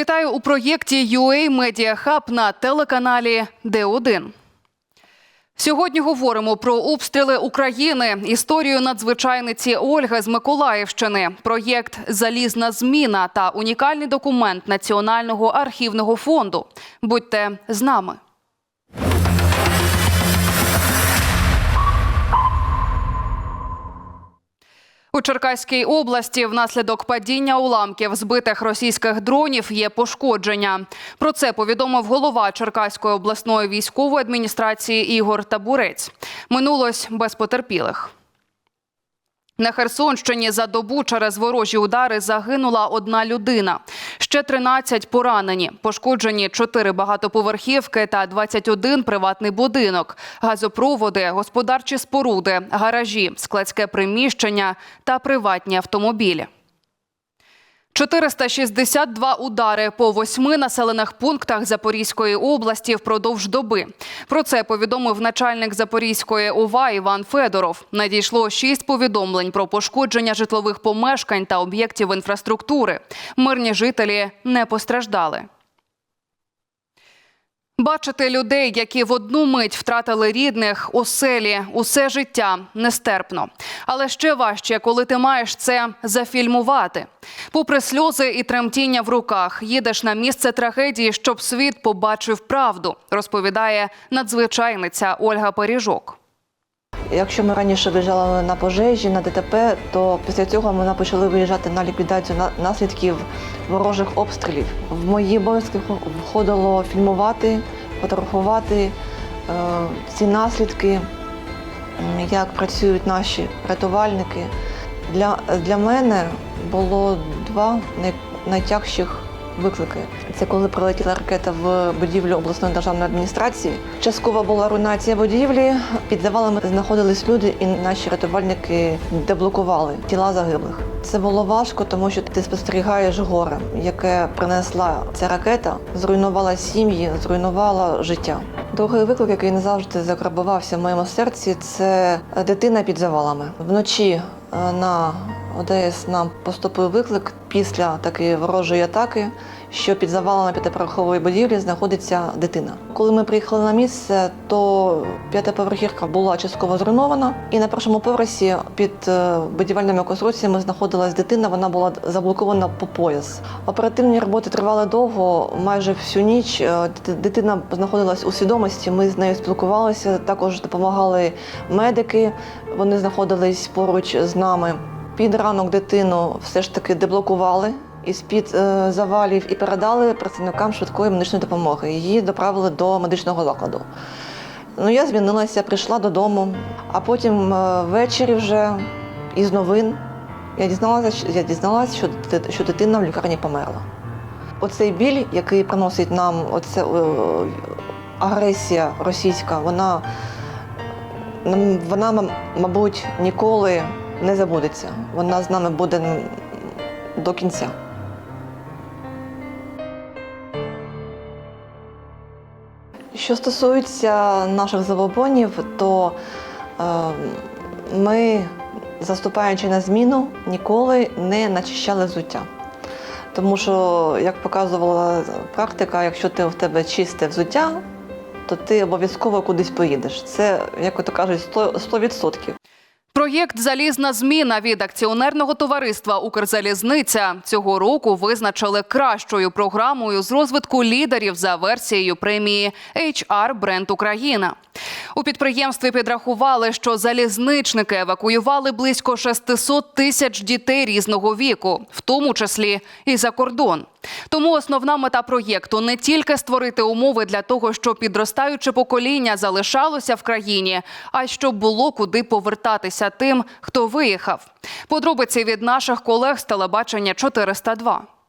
Вітаю у проєкті UA Media Hub на телеканалі Д1. Сьогодні говоримо про обстріли України, історію надзвичайниці Ольги з Миколаївщини, проєкт Залізна зміна та унікальний документ Національного архівного фонду. Будьте з нами. У Черкаській області внаслідок падіння уламків збитих російських дронів є пошкодження. Про це повідомив голова Черкаської обласної військової адміністрації Ігор Табурець. Минулось без потерпілих. На Херсонщині за добу через ворожі удари загинула одна людина. Ще 13 поранені. Пошкоджені 4 багатоповерхівки та 21 приватний будинок, газопроводи, господарчі споруди, гаражі, складське приміщення та приватні автомобілі. 462 удари по восьми населених пунктах Запорізької області впродовж доби. Про це повідомив начальник Запорізької ОВА Іван Федоров. Надійшло шість повідомлень про пошкодження житлових помешкань та об'єктів інфраструктури. Мирні жителі не постраждали. Бачити людей, які в одну мить втратили рідних, оселі, усе життя нестерпно. Але ще важче, коли ти маєш це зафільмувати. Попри сльози і тремтіння в руках, їдеш на місце трагедії, щоб світ побачив правду, розповідає надзвичайниця Ольга Поріжок. Якщо ми раніше виїжджали на пожежі, на ДТП, то після цього ми почали виїжджати на ліквідацію на- наслідків ворожих обстрілів. В мої обов'язки входило фільмувати, фотографувати е, ці наслідки, як працюють наші рятувальники. Для, для мене було два най, найтягших виклики. Це коли прилетіла ракета в будівлю обласної державної адміністрації. Часткова була руйнація будівлі. Під завалами знаходились люди, і наші рятувальники деблокували тіла загиблих. Це було важко, тому що ти спостерігаєш горе, яке принесла ця ракета, зруйнувала сім'ї, зруйнувала життя. Другий виклик, який не завжди закарбувався в моєму серці, це дитина під завалами. Вночі е, ОДС нам поступив виклик після такої ворожої атаки, що під завалами п'ятиповерхової будівлі знаходиться дитина. Коли ми приїхали на місце, то п'ятиповерхівка була частково зруйнована, і на першому поверсі під е, будівельними конструкціями знаходилась дитина. Вона була заблокована по пояс. Оперативні роботи тривали довго, майже всю ніч. Е, Дитина знаходилась у свідомості. Ми з нею спілкувалися. Також допомагали медики. Вони знаходились поруч з нами. Під ранок дитину все ж таки деблокували із-під е, завалів і передали працівникам швидкої медичної допомоги. Її доправили до медичного закладу. Ну, я звільнилася, прийшла додому, а потім е, ввечері вже із новин я дізналася, я дізналася, що, що дитина в лікарні померла. Оцей біль, який приносить нам оце, е, агресія російська, вона, вона, мабуть, ніколи не забудеться. Вона з нами буде до кінця. Що стосується наших забобонів, то е, ми, заступаючи на зміну, ніколи не начищали взуття. Тому що, як показувала практика, якщо ти в тебе чисте взуття, то ти обов'язково кудись поїдеш. Це, як то кажуть, 100%. 100%. Проєкт Залізна зміна від акціонерного товариства Укрзалізниця цього року визначили кращою програмою з розвитку лідерів за версією премії HR Бренд Україна. У підприємстві підрахували, що залізничники евакуювали близько 600 тисяч дітей різного віку, в тому числі і за кордон. Тому основна мета проєкту не тільки створити умови для того, щоб підростаюче покоління залишалося в країні, а й щоб було куди повертатися тим, хто виїхав. Подробиці від наших колег з телебачення 402.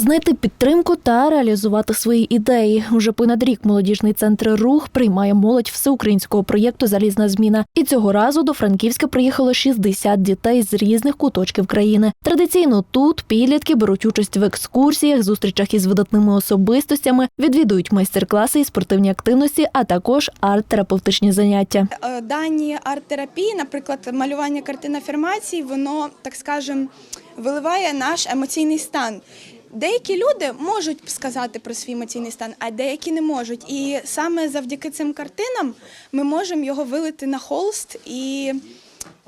Знайти підтримку та реалізувати свої ідеї. Уже понад рік молодіжний центр рух приймає молодь всеукраїнського проєкту Залізна зміна. І цього разу до Франківська приїхало 60 дітей з різних куточків країни. Традиційно тут підлітки беруть участь в екскурсіях, зустрічах із видатними особистостями, відвідують майстер-класи і спортивні активності, а також арт-терапевтичні заняття. Е, дані арт-терапії, наприклад, малювання картин афірмацій, воно, так скажем, виливає наш емоційний стан. Деякі люди можуть сказати про свій емоційний стан, а деякі не можуть. І саме завдяки цим картинам ми можемо його вилити на холст і,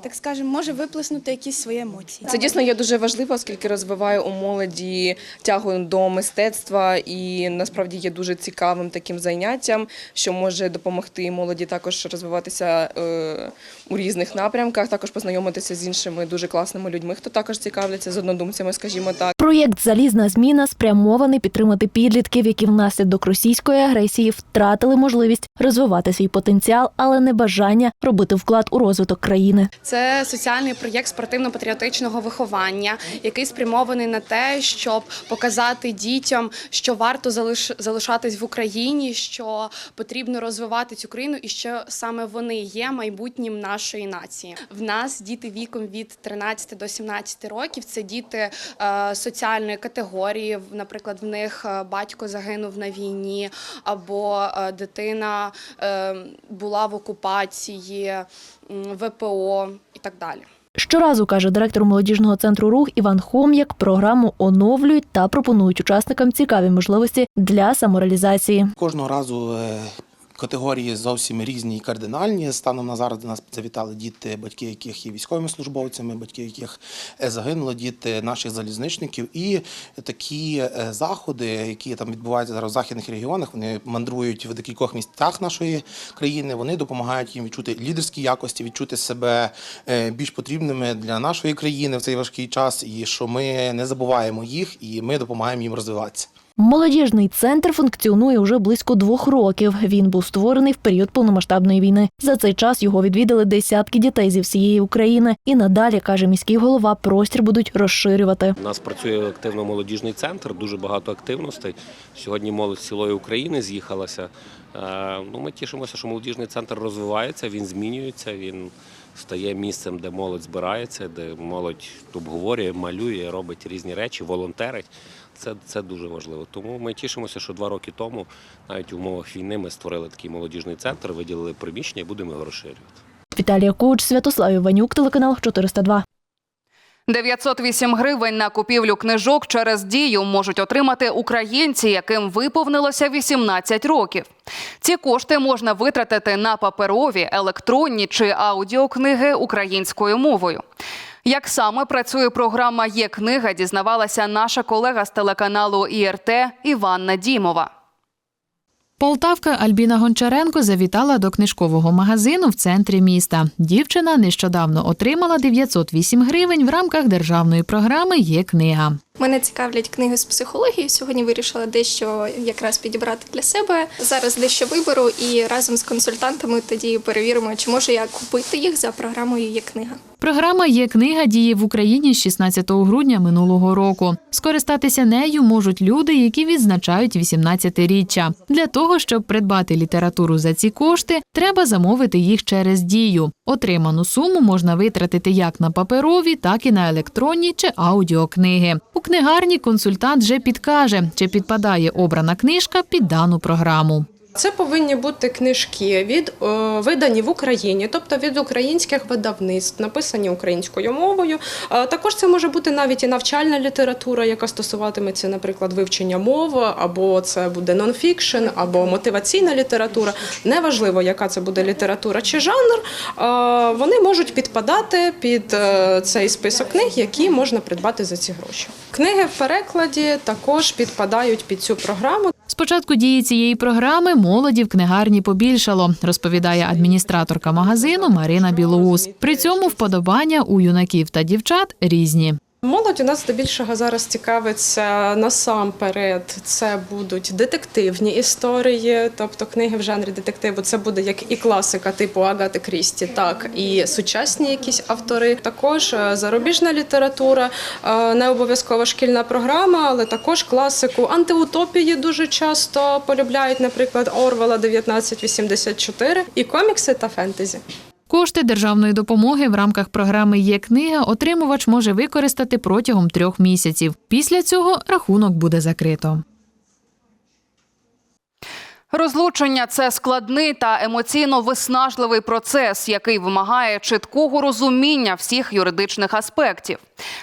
так скажемо, може виплеснути якісь свої емоції. Це дійсно є дуже важливо, оскільки розвиває у молоді тягу до мистецтва і насправді є дуже цікавим таким заняттям, що може допомогти молоді також розвиватися е, у різних напрямках, також познайомитися з іншими дуже класними людьми, хто також цікавляться з однодумцями, скажімо так. Проєкт Залізна зміна спрямований підтримати підлітків, які внаслідок російської агресії втратили можливість розвивати свій потенціал, але не бажання робити вклад у розвиток країни. Це соціальний проєкт спортивно-патріотичного виховання, який спрямований на те, щоб показати дітям, що варто залиш... залишатись в Україні, що потрібно розвивати цю країну, і що саме вони є майбутнім нашої нації. В нас діти віком від 13 до 17 років. Це діти е, соціальної категорії. Наприклад, в них е, батько загинув на війні, або е, дитина була в окупації, ВПО і так далі. Щоразу каже директор молодіжного центру рух Іван Хом'як, програму оновлюють та пропонують учасникам цікаві можливості для самореалізації. Кожного разу е, категорії зовсім різні і кардинальні. Станом на зараз до нас завітали діти, батьки яких є військовими службовцями, батьки яких е, загинули, діти наших залізничників. І такі е, заходи, які там відбуваються зараз в західних регіонах, вони мандрують в декількох місцях нашої країни. Вони допомагають їм відчути лідерські якості, відчути себе е, більш потрібними для нашої країни в цей важкий час, і що ми не забуваємо їх, і ми допомагаємо їм розвиватися. Молодіжний центр функціонує вже близько двох років. Він був створений в період повномасштабної війни. За цей час його відвідали десятки дітей зі всієї України. І надалі каже міський голова, простір будуть розширювати. У нас працює активно молодіжний центр, дуже багато активностей. Сьогодні молодь цілої України з'їхалася. Е, Ну, ми тішимося, що молодіжний центр розвивається, він змінюється, він стає місцем, де молодь збирається, де молодь обговорює, малює, робить різні речі, волонтерить. Це, це дуже важливо. Тому ми тішимося, що два роки тому, навіть в умовах війни, ми створили такий молодіжний центр, виділили приміщення і будемо його розширювати. Віталія Куч, Святослав Іванюк, телеканал 402. 908 гривень на купівлю книжок через дію можуть отримати українці, яким виповнилося 18 років. Ці кошти можна витратити на паперові, електронні чи аудіокниги українською мовою. Як саме працює програма Є книга, дізнавалася наша колега з телеканалу ІРТ Іванна Дімова. Полтавка Альбіна Гончаренко завітала до книжкового магазину в центрі міста. Дівчина нещодавно отримала 908 гривень в рамках державної програми Є книга. Мене цікавлять книги з психології. Сьогодні вирішила дещо якраз підібрати для себе. Зараз дещо виберу і разом з консультантами тоді перевіримо, чи можу я купити їх за програмою Є книга. Програма Є книга діє в Україні з 16 грудня минулого року. Скористатися нею можуть люди, які відзначають 18-річчя. Для того, щоб придбати літературу за ці кошти, треба замовити їх через дію. Отриману суму можна витратити як на паперові, так і на електронні чи аудіокниги. Книгарні консультант вже підкаже, чи підпадає обрана книжка під дану програму. Це повинні бути книжки від е, видані в Україні, тобто від українських видавництв, написані українською мовою. Е, також це може бути навіть і навчальна література, яка стосуватиметься, наприклад, вивчення мови, або це буде нонфікшн, або мотиваційна література. Неважливо, яка це буде література чи жанр. е, вони можуть підпадати під е, цей список книг, які можна придбати за ці гроші. Книги в перекладі також підпадають під цю програму. З початку дії цієї програми молоді в книгарні побільшало, розповідає адміністраторка магазину Марина Білоус. При цьому вподобання у юнаків та дівчат різні. Молодь у нас здебільшого зараз цікавиться насамперед. Це будуть детективні історії, тобто книги в жанрі детективу. Це буде як і класика, типу Агати Крісті, так і сучасні якісь автори. Також е, зарубіжна література, е, не обов'язково шкільна програма, але також класику. Антиутопії дуже часто полюбляють, наприклад, Орвела 1984, і комікси та фентезі. Кошти державної допомоги в рамках програми Є книга отримувач може використати протягом трьох місяців. Після цього рахунок буде закрито. Розлучення це складний та емоційно виснажливий процес, який вимагає чіткого розуміння всіх юридичних аспектів.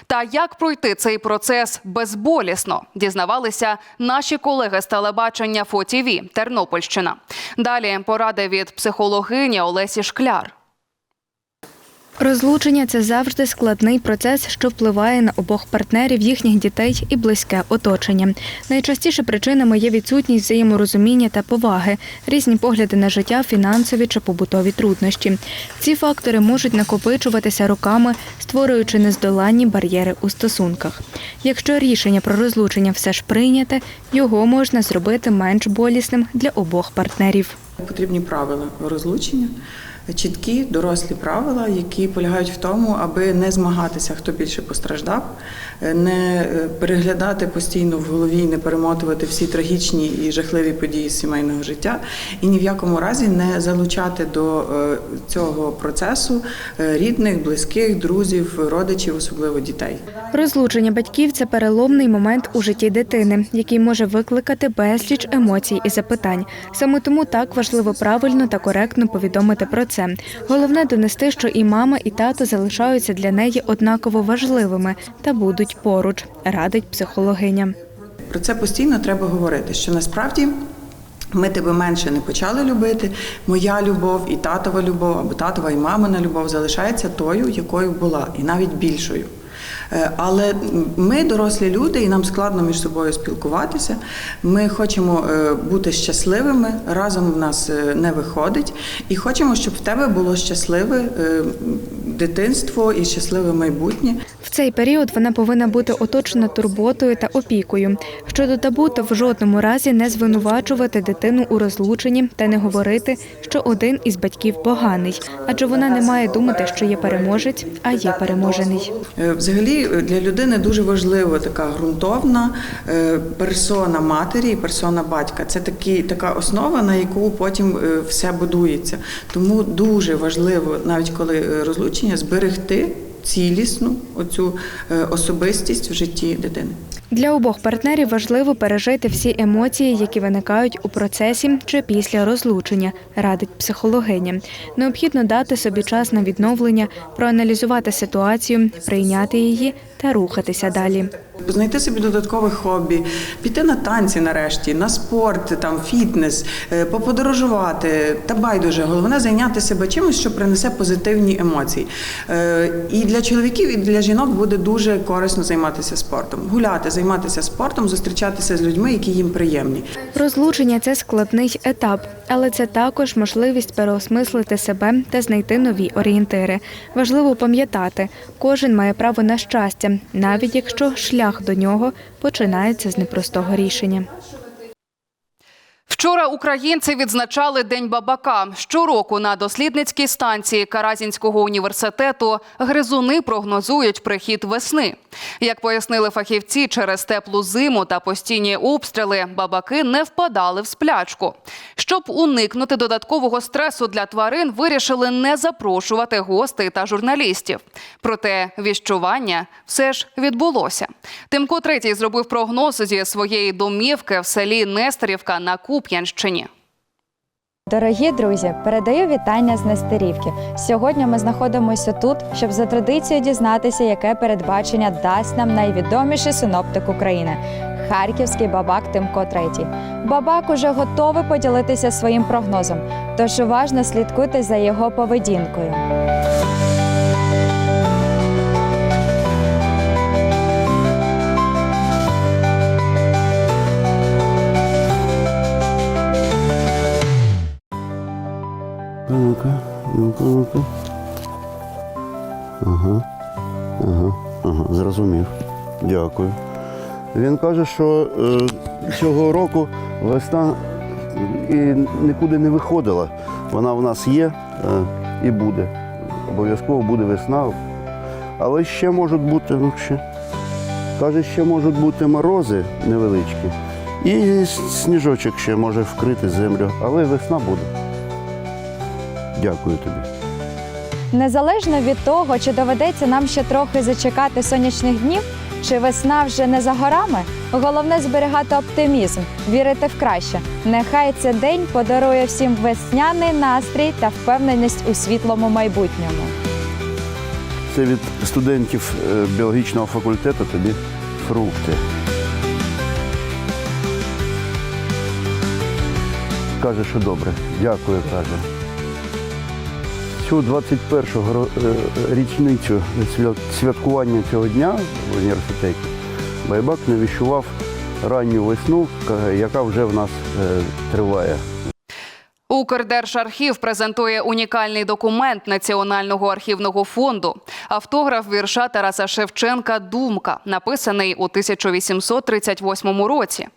Та як пройти цей процес безболісно, дізнавалися наші колеги з телебачення ФОТІВІ Тернопільщина. Далі поради від психологині Олесі Шкляр. Розлучення це завжди складний процес, що впливає на обох партнерів, їхніх дітей і близьке оточення. Найчастіше причинами є відсутність взаєморозуміння та поваги, різні погляди на життя, фінансові чи побутові труднощі. Ці фактори можуть накопичуватися роками, створюючи нездоланні бар'єри у стосунках. Якщо рішення про розлучення все ж прийняте, його можна зробити менш болісним для обох партнерів. Потрібні правила розлучення, чіткі дорослі правила, які полягають в тому, аби не змагатися, хто більше постраждав, не е, переглядати постійно в голові, не перемотувати всі трагічні і жахливі події сімейного життя, і ні в якому разі не залучати до е, цього процесу е, рідних, близьких, друзів, родичів, особливо дітей. Розлучення батьків це переломний момент у житті дитини, який може викликати безліч емоцій і запитань. Саме тому так важливо правильно та коректно повідомити про це. Головне донести, що і мама, і тато залишаються для неї однаково важливими та будуть поруч, радить психологиня. Про це постійно треба говорити, що насправді. Ми тебе менше не почали любити. Моя любов і татова любов, або татова і мамина любов залишається тою, якою була, і навіть більшою. Е, Але ми дорослі люди, і нам складно між собою спілкуватися. Ми хочемо е, бути щасливими, разом в нас е, не виходить, і хочемо, щоб в тебе було щасливе дитинство і щасливе майбутнє. В цей період вона повинна бути оточена турботою та опікою. Щодо табу, то в жодному разі не звинувачувати дитину у розлученні та не говорити, що один із батьків поганий, адже вона не має думати, що є переможець, а є переможений. Е, Взагалі е, для людини дуже важлива така ґрунтовна е, персона матері і персона батька. Це такі, така основа, на яку потім все будується. Тому дуже важливо, навіть коли розлучення, зберегти цілісну оцю е, особистість в житті дитини. Для обох партнерів важливо пережити всі емоції, які виникають у процесі чи після розлучення, радить психологиня. Необхідно дати собі час на відновлення, проаналізувати ситуацію, прийняти її та рухатися далі. Знайти собі додаткове хобі, піти на танці нарешті, на спорт, там фітнес, е, поподорожувати та байдуже. Головне зайняти себе чимось, що принесе позитивні емоції. Е, І для чоловіків, і для жінок буде дуже корисно займатися спортом, гуляти, займатися спортом, зустрічатися з людьми, які їм приємні. Розлучення це складний етап, але це також можливість переосмислити себе та знайти нові орієнтири. Важливо пам'ятати, кожен має право на щастя, навіть якщо шлях до нього починається з непростого рішення. Вчора українці відзначали День бабака. Щороку на дослідницькій станції Каразінського університету гризуни прогнозують прихід весни. Як пояснили фахівці, через теплу зиму та постійні обстріли бабаки не впадали в сплячку. Щоб уникнути додаткового стресу для тварин, вирішили не запрошувати гостей та журналістів. Проте віщування все ж відбулося. Тимко третій зробив прогноз зі своєї домівки в селі Нестерівка на Куп'янщині. Дорогі друзі, передаю вітання з Нестерівки. Сьогодні ми знаходимося тут, щоб за традицією дізнатися, яке передбачення дасть нам найвідоміший синоптик України харківський бабак Тимко Третій. Бабак уже готовий поділитися своїм прогнозом, тож уважно слідкуйте за його поведінкою. Ну-ка, ну-ка, ну-ка. Ага, ага, ага, зрозумів. Дякую. Він каже, що е, цього року весна і нікуди не виходила. Вона в нас є е, і буде. Обов'язково буде весна. Але ще можуть бути, ну ще. Каже, ще можуть бути морози невеличкі. І сніжочок ще може вкрити землю, але весна буде. Дякую тобі. Незалежно від того, чи доведеться нам ще трохи зачекати сонячних днів, Чи весна вже не за горами? Головне зберігати оптимізм, вірити в краще. Нехай цей день подарує всім весняний настрій та впевненість у світлому майбутньому. Це від студентів е, біологічного факультету тобі фрукти. Каже, що добре. Дякую, каже. Цю 21-го е, річницю святкування цього дня в університеті Байбак навіщував ранню весну, яка вже в нас е, триває. Укрдержархів презентує унікальний документ Національного архівного фонду. Автограф вірша Тараса Шевченка Думка, написаний у 1838 році.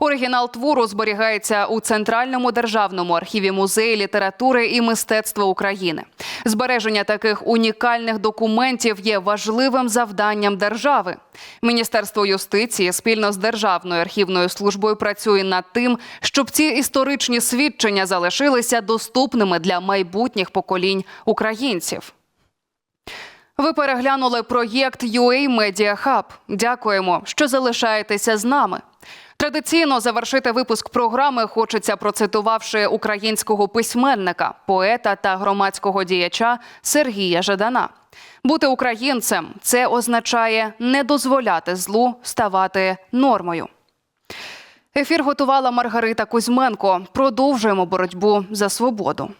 Оригінал твору зберігається у Центральному державному архіві музею літератури і мистецтва України. Збереження таких унікальних документів є важливим завданням держави. Міністерство юстиції спільно з Державною архівною службою працює над тим, щоб ці історичні свідчення залишилися доступними для майбутніх поколінь українців. Ви переглянули проєкт UA Media Hub. Дякуємо, що залишаєтеся з нами. Традиційно завершити випуск програми хочеться, процитувавши українського письменника, поета та громадського діяча Сергія Жадана. Бути українцем це означає не дозволяти злу ставати нормою. Ефір готувала Маргарита Кузьменко. Продовжуємо боротьбу за свободу.